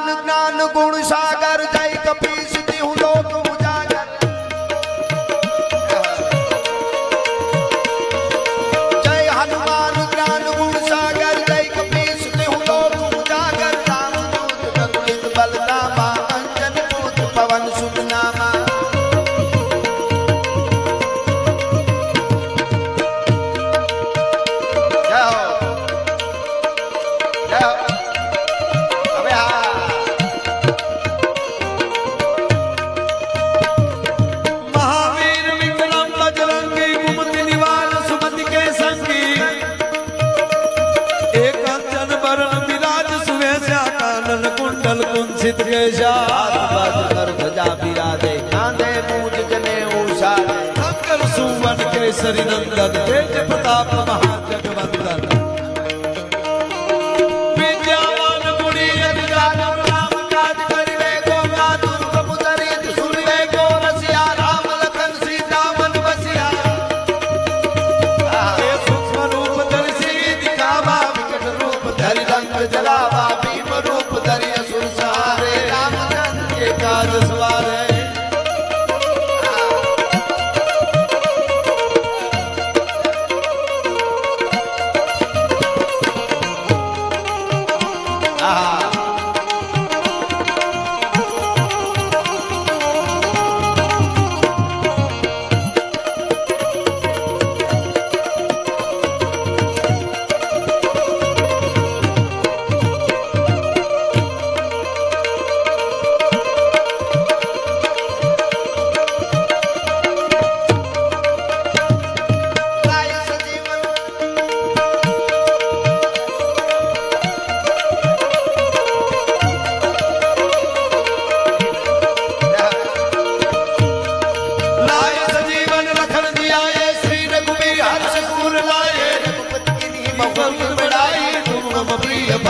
હનુમાન જ્ઞાન ગુણ સાગર, જય કપીશ હું લોક ઉજાગર. જય હનુમાન, જ્ઞાન ગુણ સાગર, જય કપીશ હું લોક ઉજાગર. રામદૂત ગગનિત બલરામા અંજન પૂત પવન સુત સરી નંદન તેજ પ્રતાપ મહાન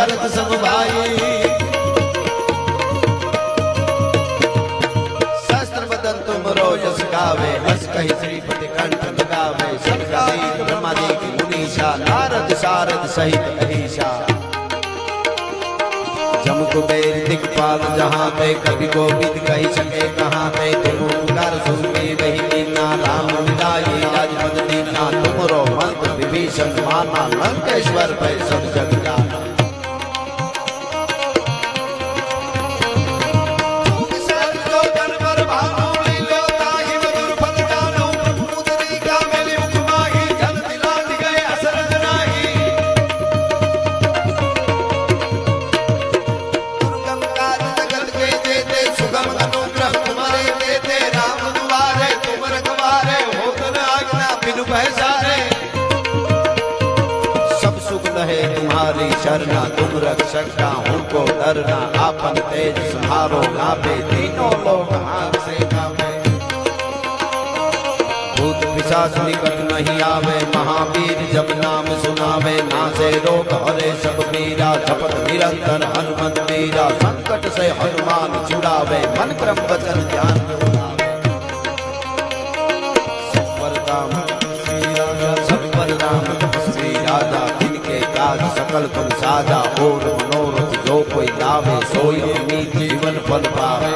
ભરત સબ ભાઈ. શસ્ત્ર બદન તુમરો યશ ગાવે, હસ કહી શ્રીપતિ કંઠ લગાવે. સનકાઈ બ્રહ્માદેવ મુનીશા નારદ સારદ સહિત અહીશા જમ કુબેર દિગપાલ જહાં પે કવિ ગોવિંદ કહી શકે કહાં પે? તુમ પુકાર સુનકે વહી દીના રામ વિદાયે રાજપદ દીના તુમરો મંત્ર વિભીષણ માના લંકેશ્વર પે સબ જગ रक्षक का हमको डरना, आपन तेज संहारो नापे, तीनों लोग हाथ से कापे भूत पिशाच निकट नहीं आवे, महावीर जब नाम सुनावे, नासे रोग हरे सब पीरा जपत निरंतर हनुमत मीरा संकट से हनुमान छुड़ावे मन क्रम वचन ध्यान सकल तुम साजा और मनोरथ जो कोई लावे सोई अमीत जीवन फल पावे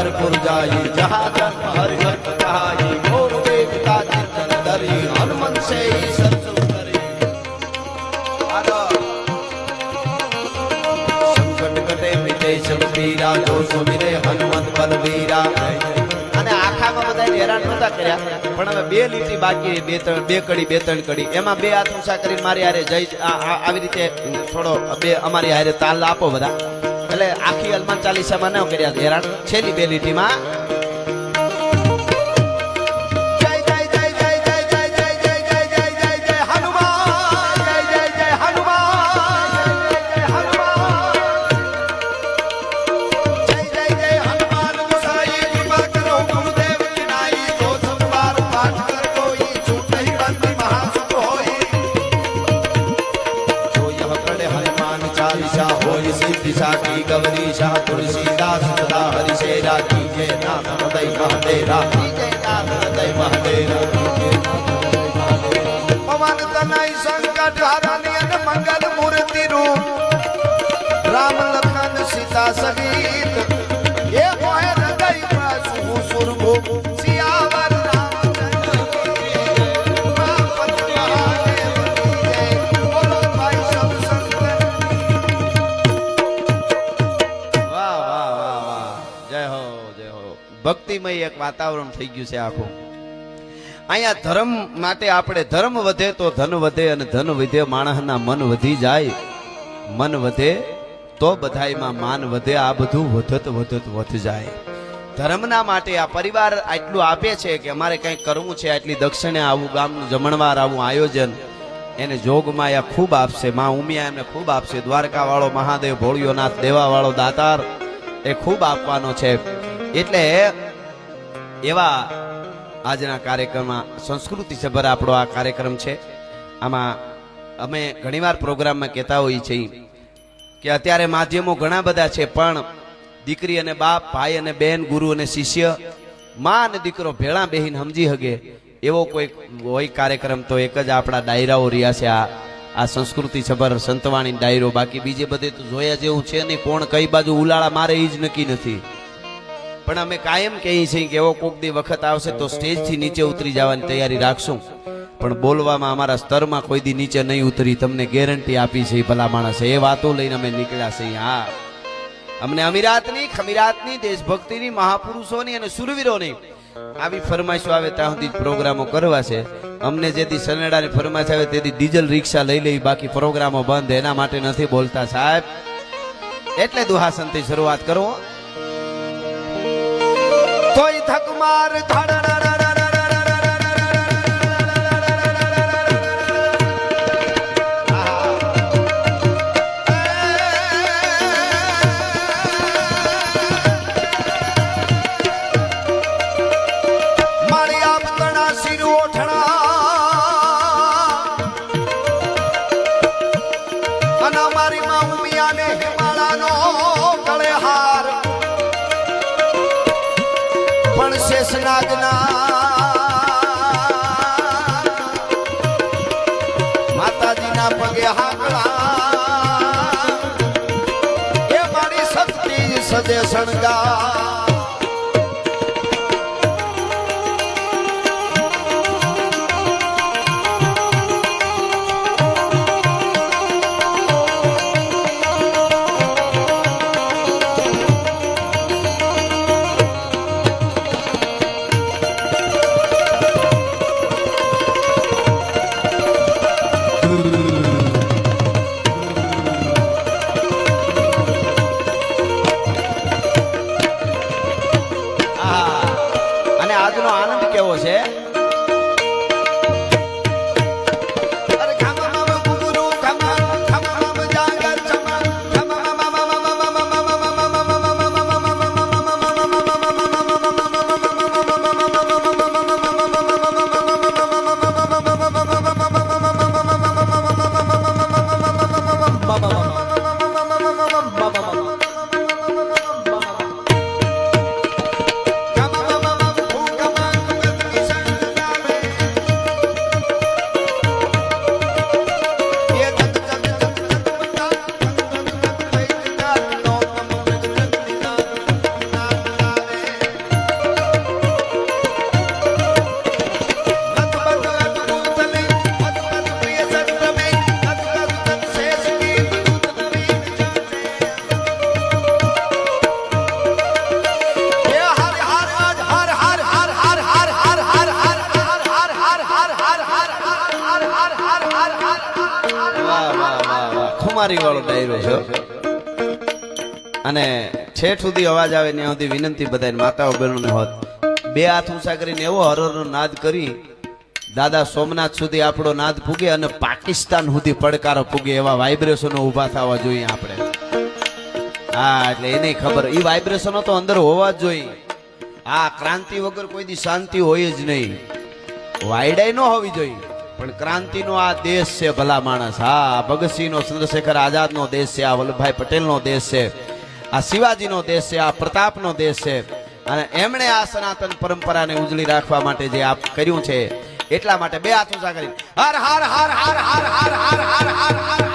काल रघुबर पुर जाई जहाँ जन्म हरि भक्त कहाई और देवता चिंतन धरी हनुमंत से ही सब सुख करी आलो। સંકટ કટે મિટે સબ પીરા જો સુમિરે હનુમંત બલવીરા અને આખામાં બધા હેરાન નતા કર્યા પણ હવે બે લીટી બાકી છે, બે ત્રણ બે કડી બે ત્રણ કડી એમાં બે હાથ ઊંચા કરીને મારી હારે જઈ આ- આ- આવી રીતે થોડો બે અમારી હારે તાલ આપો બધા એટલે આખી હનુમાન ચાલીસામાં ન કર્યા. હેરાન. છેલ્લી બે લીટીમાં શાહ તુલસીદાસ સદા હરિ શેરા કી જય નામ હૃદય મહાદેરા જય નામ હૃદય મહાદેરા પવન તનય સંકટ હરની મંગલ મૂર્તિ રૂપ ભક્તિમય એક વાતાવરણ થઈ ગયું છે આખું. અહીંયા ધર્મ માટે આપણે ધર્મ વધે તો ધન વધે અને ધન વધે માણસના મન વધી જાય. મન વધે તો બધાયમાં માન વધે, આ બધું વધત વધત વધ જાય. ધર્મના માટે આ પરિવાર આટલું આપે છે કે અમારે કંઈક કરવું છે આટલી દક્ષિણે આવું ગામનું જમણવાર આવું આયોજન, એને જોગમાયા ખૂબ આપશે, માં ઉમિયા એમને ખૂબ આપશે દ્વારકા વાળો મહાદેવ, ભોળિયોનાથ દેવા વાળો દાતાર, એ ખૂબ આપવાનો છે. એટલે એવા આજના કાર્યક્રમમાં સંસ્કૃતિ સભર આપણો આ કાર્યક્રમ છે. આમાં અમે ઘણીવાર પ્રોગ્રામમાં કહેતા હોઈએ છીએ કે અત્યારે માધ્યમો ઘણા બધા છે, પણ દીકરી અને બાપ, ભાઈ અને બેન, ગુરુ અને શિષ્ય, માં અને દીકરો ભેળા બેહીને સમજી હગે એવો કોઈ હોય કાર્યક્રમ તો એક જ આપણા ડાયરાઓ રહ્યા છે, આ આ સંસ્કૃતિ સભર સંતવાણી ડાયરો. બાકી બીજે બધે તો જોયા જેવું છે નહીં, કોણ કઈ બાજુ ઉલાળા મારે એ જ નક્કી નથી. પણ અમે કાયમ કહીએ છીએ કે એવો કોક દી વખત આવશે તો સ્ટેજથી નીચે ઉતરી જવાની તૈયારી રાખશું. પણ બોલવામાં અમારા સ્તરમાં કોઈ દી નીચે નહીં ઉતરી. તમને ગેરંટી આપી છે ભલા માણસે એ વાતો લઈને અમે નીકળ્યા છીએ હા અમને અમીરાતની, ખમીરાતની, દેશભક્તિની, મહાપુરુષોની અને સુરવીરોની આવી ફરમાઈશો આવે ત્યાં સુધી પ્રોગ્રામો કરવા છે. અમને જેથી સનેડાની ફરમાઈશ આવે તેથી ડીઝલ રિક્ષા લઈ લઈ બાકી પ્રોગ્રામો બંધ. એના માટે નથી બોલતા સાહેબ. એટલે દુહાસનથી શરૂઆત કરો. તોય થક માર મારી માં ઉમિયા ને હિમાળાનો ગળે હાર પણ શેષનાગના માતાજીના પગે હાકડા એ મારી શક્તિ સદે શણગા ખુમારી વાળો ડાયરો છે. અને છેઠ સુધી અવાજ આવે ત્યાં સુધી વિનંતી બધાય માતાઓ બહેનોને હોત. બે હાથ ઊંચા કરીને એવો હરોરનો નાદ કરી, દાદા સોમનાથ સુધી આપણો નાદ પૂગે અને પાકિસ્તાન સુધી પડકારો પૂગે એવા વાઇબ્રેશનો ઊભા થવા જોઈએ આપણે. હા, એટલે એને ખબર. એ વાઇબ્રેશનો તો અંદર હોવા જ જોઈએ. આ ક્રાંતિ વગર કોઈ દી શાંતિ હોય જ નહીં. વાયડાઈ ન હોવી જોઈએ. પણ ક્રાંતિનો આ દેશ છે ભલા માણસ હા ભગતસિંહનો ચંદ્રશેખર આઝાદનો દેશ છે આ વલ્લભભાઈ પટેલનો દેશ છે આ શિવાજીનો દેશ છે આ પ્રતાપનો દેશ છે અને એમણે આ સનાતન પરંપરાને ઉજળી રાખવા માટે જે આપ કર્યું છે એટલા માટે બે હાથ ઊંચા કરી હર હર હર હર હર હર હર હર હર હર